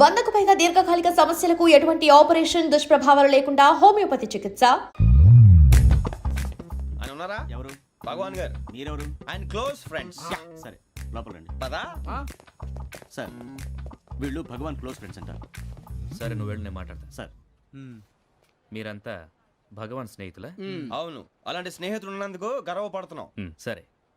వందకు పైగా దీర్ఘకాలిక సమస్యలకు ఎటువంటి ఆపరేషన్ దుష్ప్రభావాలు లేకుండా హోమియోపతి చికిత్స. ఆయన ఉన్నారా? ఎవరు? భగవాన్ గారు. మీరెవరు? ఆయన క్లోజ్ ఫ్రెండ్స్. సరే లోపల రండి. పదా? సార్ వీళ్ళు భగవాన్ క్లోజ్ ఫ్రెండ్స్ అంటారు సరే నువ్వు వెళ్ళి నేను మాట్లాడతా. సార్. మీరంతా భగవాన్ స్నేహితులా? అవును. అలాంటి స్నేహితులు ఉన్నందుకు గర్వపడుతున్నాం. సరే.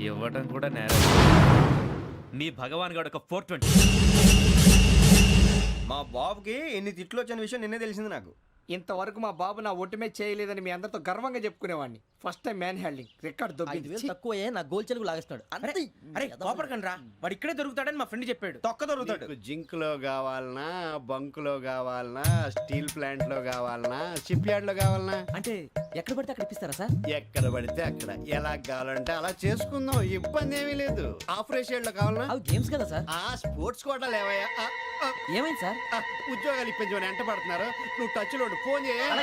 ఇవ్వటం కూడా నేరం. మీ భగవాన్ గారు ఒక ఫోర్ ట్వంటీ. మా బాబుకి ఎన్ని తిట్లు వచ్చిన విషయం నిన్నే తెలిసింది నాకు. ఇంతవరకు మా బాబు నా ఒట్టుమే చేయలేదని మీ అందరితో గర్వంగా చెప్పుకునేవాడిని. First time man handing record దొబ్బింది వేలు తక్కువే నా గోల్ చెలుగు లాగేస్తున్నాడు. అంతే అరే కోపడకండి రా వాడు ఇక్కడే దొరుకుతాడని మా ఫ్రెండ్ చెప్పాడు. తొక్క దొరుకుతాడు. జింక్లో కావాలనా బంక్లో కావాలనా స్టీల్ ప్లాంట్లో కావాలనా షిప్ యార్డ్లో కావాలనా? అంటే ఎక్కడ పడితే అక్కడ ఇప్పిస్తారా సార్ ఎక్కడ పడితే అక్కడ ఎలా కావాలంటే అలా చేసుకుందాం ఇబ్బంది ఏమీ లేదు ఆపరేషన్లో కావాలనా అవి గేమ్స్ కదా సార్ ఆ స్పోర్ట్స్ కోటా లేవయ్యా ఆ, ఆ, ఏమైంది సార్ ఆ, ఉద్యోగాలు ఇప్పించమని ఎంట పడుతున్నారు నువ్వు టచ్లో ఉండు. ఫోన్ చేయ ఆన్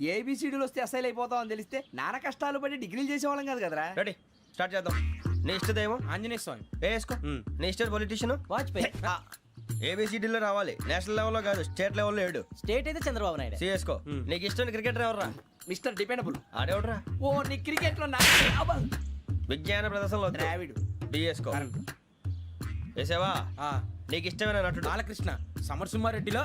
ఏబిసిడీలు వస్తే అసైల్ అయిపోతాం అని తెలిస్తే నాన్న కష్టాలు పడి డిగ్రీలు చేసేవాళ్ళం కాదు కదరా. రెడీ స్టార్ట్ చేద్దాం. నీ ఇష్టదేమో ఆంజనేయ స్వామి. వేసుకో? నీ ఇష్ట పొలిటీషియన్? వాజ్పేయి. ఏబిసిడీలో రావాలి. నేషనల్ లెవెల్లో కాదు స్టేట్ లెవెల్లో ఏడు. స్టేట్ అయితే చంద్రబాబు నాయుడు. సిఎస్కో నీకు ఇష్టం క్రికెటర్ ఎవర్రా? Mister dependable. ఆడేవడరా? ఓ నీ క్రికెట్లో నా. విజ్ఞాన ప్రదర్శనలో ద్రావిడు. డిఎస్కో వేసావా? నీకు ఇష్టమైన నటుడు? బాలకృష్ణ. సమర్ సుమారెడ్డిలో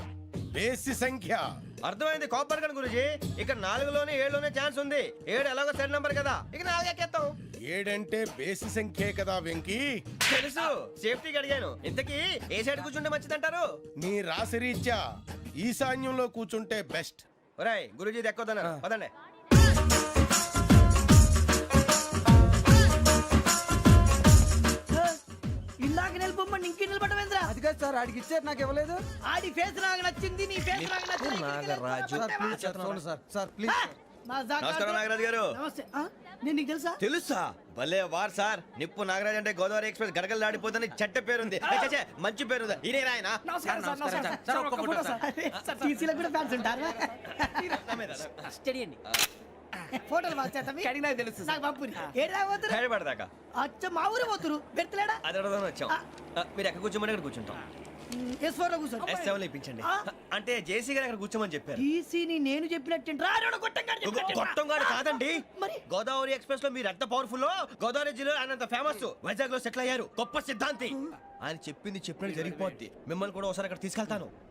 బేసి సంఖ్య. అర్థమైంది కాపర్ కానీ గురూజీ? ఇక్కడ నాలుగులోనే ఏడులోనే ఛాన్స్ ఉంది. ఏడు ఎలాగో సెడ్ నంబర్ కదా. ఇక నాలుగు ఎక్కేస్తాం. ఏడంటే బేసి సంఖ్యే కదా వెంకీ. తెలుసు. సేఫ్టీకి అడిగాను. ఇంతకీ ఏ సైడ్ కూర్చుంటే మంచిదంటారు? నీ రాశి రీత్యా ఈశాన్యంలో కూర్చుంటే బెస్ట్. ఒరాయ్ గురూజీ దెక్కొద్దన్నారు పదండి. ఇల్లాక నిలబొమ్మని ఇంకే నిలబడమేంద్రా అది కాదు సార్ ఆడికి ఇచ్చారు నాకు ఇవ్వలేదు. ఆడి ఫేస్ నాకు నచ్చింది నీ ఫేస్ నాకు నచ్చింది. సార్ సార్ ప్లీజ్ నమస్కారం నాగరాజు గారు. నమస్తే? నేను నీకు తెలుసా? తెలుసా? భలే వార్ సార్. నిప్పు నాగరాజ్ అంటే గోదావరి ఎక్స్ప్రెస్ గడగలు దాడిపోతుంది చెట్ట పేరుంది. మంచి పేరు ఈయన ఆయన. టీసీలో కూడా ఫ్యాన్స్ ఉంటారా? స్టడీ అండి. ఫోటోలు బాగా చేస్తాం కడిగినా తెలుసు నాకు పంపుని. ఏడా పోతురు? హైదరాబాద్ అచ్చ మా ఊరు పోతురు? పెడతలేడా అది వచ్చాం. మీరు ఎక్కడ కూర్చోమని అక్కడ కూర్చుంటాం. ఎస్ ఫోర్లో కూర్చో ఎస్ సెవెన్ ఇప్పించండి. అంటే జేసీ గారు అక్కడ కూర్చోమని చెప్పారు. టీసీని నేను చెప్పినట్టు రాడు గొట్టం గారు కాదండి. మరి? గోదావరి ఎక్స్ప్రెస్లో మీరు ఎంత పవర్ఫుల్ గోదావరి జిల్లా ఆయన ఫేమస్ వైజాగ్లో సెటిల్ అయ్యారు. గొప్ప సిద్ధాంతి. ఆయన చెప్పింది చెప్పినట్టు జరిగిపోద్ది. మిమ్మల్ని కూడా ఒకసారి అక్కడ తీసుకెళ్తాను.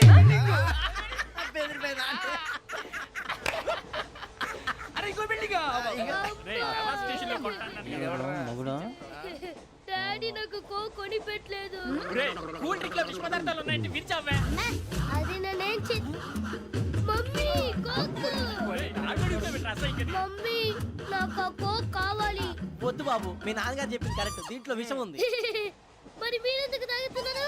డాడీ నాకు కో కొని పెట్టలేదు కూల్ డ్రింక్లో విష పదార్థాలు ఉన్నాయంటే విరిచావే. అది నేనేం చే మమ్మీ కోక్. మమ్మీ నాకు ఆ కోక్ కావాలి. వద్దు బాబు మీ నాన్నగారు చెప్పింది కరెక్ట్. దీంట్లో విషయం ఉంది. మరి మీరెందుకు తాగుతున్నారు?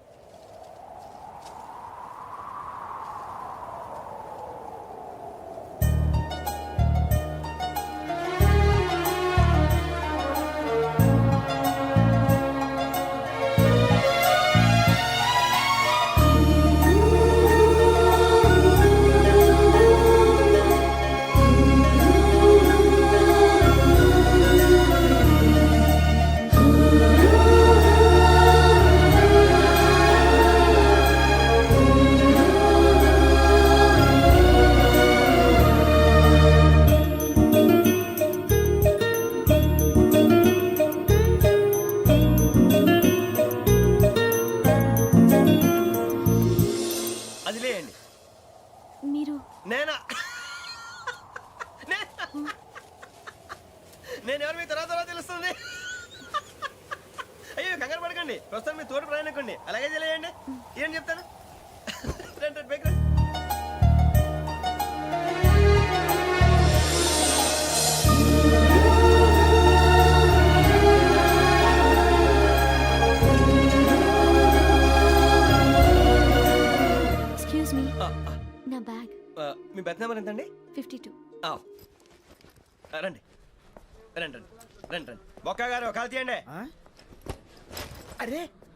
తోటి ప్రయాణకండి. అలాగే తెలియండి ఏం చెప్తాను రండి ఎక్స్క్యూజ్ మీ నా బ్యాగ్. ఆ, మీ బెత్ నెంబర్ ఎంతండి? Fifty two. ఆ, రండి. రండి రండి రండి రండి. బొక్క గారు కాల్ తీయండి అరే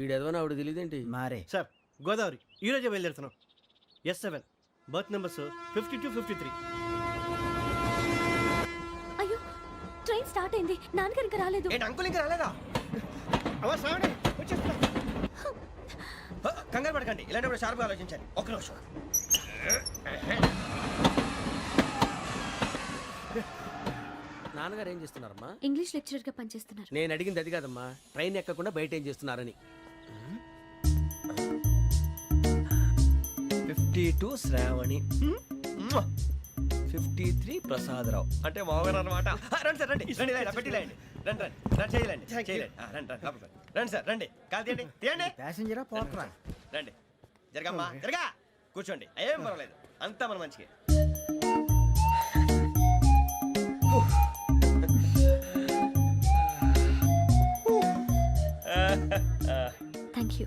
ఈడు ఎదవని ఆవిడ తెలియదేంటి మారే. సార్ గోదావరి ఈ రోజే బయలుదేరుతున్నాం. S seven berth numbers fifty two fifty three. అయ్యో ట్రైన్ స్టార్ట్ అయింది. నాన్నగారు ఇంకా రాలేదు. ఏంటి అంకుల్ ఇంకా రాలేదా? ఆ, కంగారు పడకండి. ఇలాంటప్పుడు షార్ప్గా ఆలోచించండి. ఒక్క నిమిషం. నాన్నగారు ఏం చేస్తున్నారమ్మా? ఇంగ్లీష్ లెక్చరర్గా పనిచేస్తున్నారు. నేను అడిగింది అది కాదమ్మా. ట్రైన్ ఎక్కకుండా బయట ఏం చేస్తున్నారని. Fifty two Sravani. Fifty three Prasadarao. అంటే మామగారు అనమాట రండి సార్ రండి. రండి రండి పెట్టి లేండి రండి రండి. రండి చేయలేండి చేయలేండి. రండి రండి రండి. సార్ రండి. కాలు తీయండి తీయండి. ప్యాసింజరా పోట్రా రండి. జరగమ్మా జరగా. కూర్చోండి. ఏం పర్వాలేదు. అంతా మన మంచికి. థ్యాంక్ యూ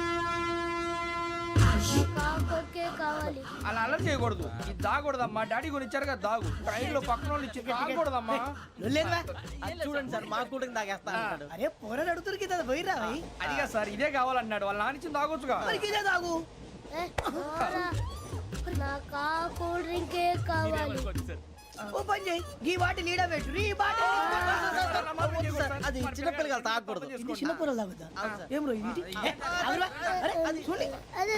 అలా అలర్ట్ చేయకూడదు. ఇది దాగకూడదమ్మా. డాడీ కొని ఇచ్చారు కదా దాగు. ట్రైన్లో పక్కన వాళ్ళు ఇచ్చి దాగకూడదమ్మా. చూడండి సార్ మా కూడా తాగేస్తా అరే పోరాడు అడుగుతారు కదా పోయిరా అదిగా సార్ ఇదే కావాలన్నాడు. వాళ్ళ నాన్న ఇచ్చింది తాగొచ్చుగా. ఇదే తాగు. నాకు కూల్ డ్రింకే కావాలి? ఓ పని చేయి. ఈ బాటి లీడ పెట్టు. ఈ బాటి అది చిన్నపిల్లలు తాగకూడదు. ఇది చిన్న పొరలు తాగుతా. ఏం రో ఇది? ఏ, ఆగురా. అరే అది చూడండి అదే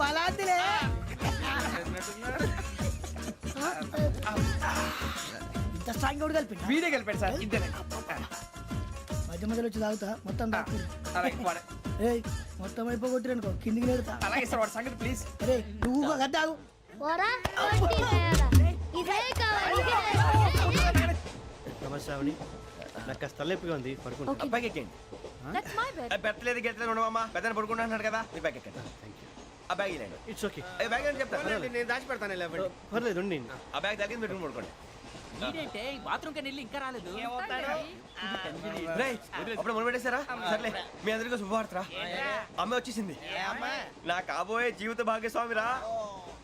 పలాతిలే. ఇంత స్ట్రాంగ్ కూడా కలిపి వీడే సార్ ఇంతనే. మధ్య మధ్యలో వచ్చి తాగుతా మొత్తం తాగుతుంది ఏయ్ మొత్తం అయిపోగొట్టిరనుకో కిందికి నేడుతా అలాగే సార్ వాడు సంగతి ప్లీజ్ అరే నువ్వు కదా తాగు పోరా? కొట్టి తేడా. ఇదే కావాలి ఇదే. నమస్తే శ్రావణి నాకు కాస్త తలెప్పిగా ఉంది పడుకుంటా. Okay. బ్యాగ్ ఎక్కండి That's my bed. ఏ, పెట్టలేదు గెట్టలేదు ఉండవమ్మా. పెద్దని పడుకుంటున్నాడు కదా మీ బ్యాగ్ ఎక్కండి ఆ బ్యాగ్ ఇలాండి ఇట్స్ ఓకే ఏ బ్యాగ్ అని చెప్తాను నేను దాచి పెడతాను లేవండి పర్లేదు ఉండి ఆ బ్యాగ్ తగ్గింది పెట్టుకుని పడుకోండి. రేయ్, అప్పుడు మొదలు పెట్టేశారా? సర్లే మీ అందరికీ శుభవార్తరా అమ్మ వచ్చేసింది. నా కాబోయే జీవిత భాగ్యస్వామిరా.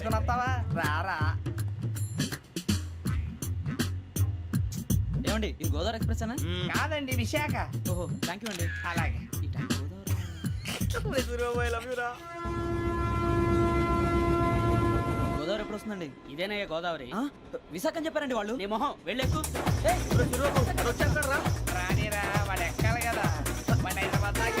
వేసుకుని వస్తావా రారా ఏమండి ఇది గోదావరి ఎక్స్ప్రెస్ అనా కాదండి విశాఖ. ఓహో థ్యాంక్ యూ అండి. అలాగే. గోదావరి. ఎప్పుడు వస్తుందండి? ఇదేనయ్య గోదావరి. విశాఖ అని చెప్పారండి వాళ్ళు. నీ మొహం వెళ్ళెక్కు రానిరా వాడు ఎక్కాలి కదా. వాడు హైదరాబాద్ దాకా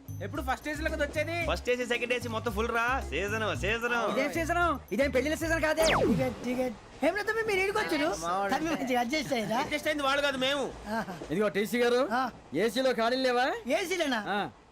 ఎప్పుడు ఫస్ట్ ఏజ్లో కదా వచ్చేది? ఫస్ట్ ఏసీ సెకండ్ ఏసీ మొత్తం ఫుల్ రా. సీజన్ సీజన్ ఇదేం సీజన్ ఇదేం పెళ్ళిన సీజన్ కాదే? టికెట్ టికెట్ ఏం లేదు తమ్మి, మీరు ఇడికి వచ్చారు తమ్మి మంచిగా అడ్జస్ట్ అయ్యారా అడ్జస్ట్ అయింది వాళ్ళు కాదు మేము. ఇదిగో టీసీ గారు. ఏసీలో ఖాళీలు లేవా? ఏసీలేనా?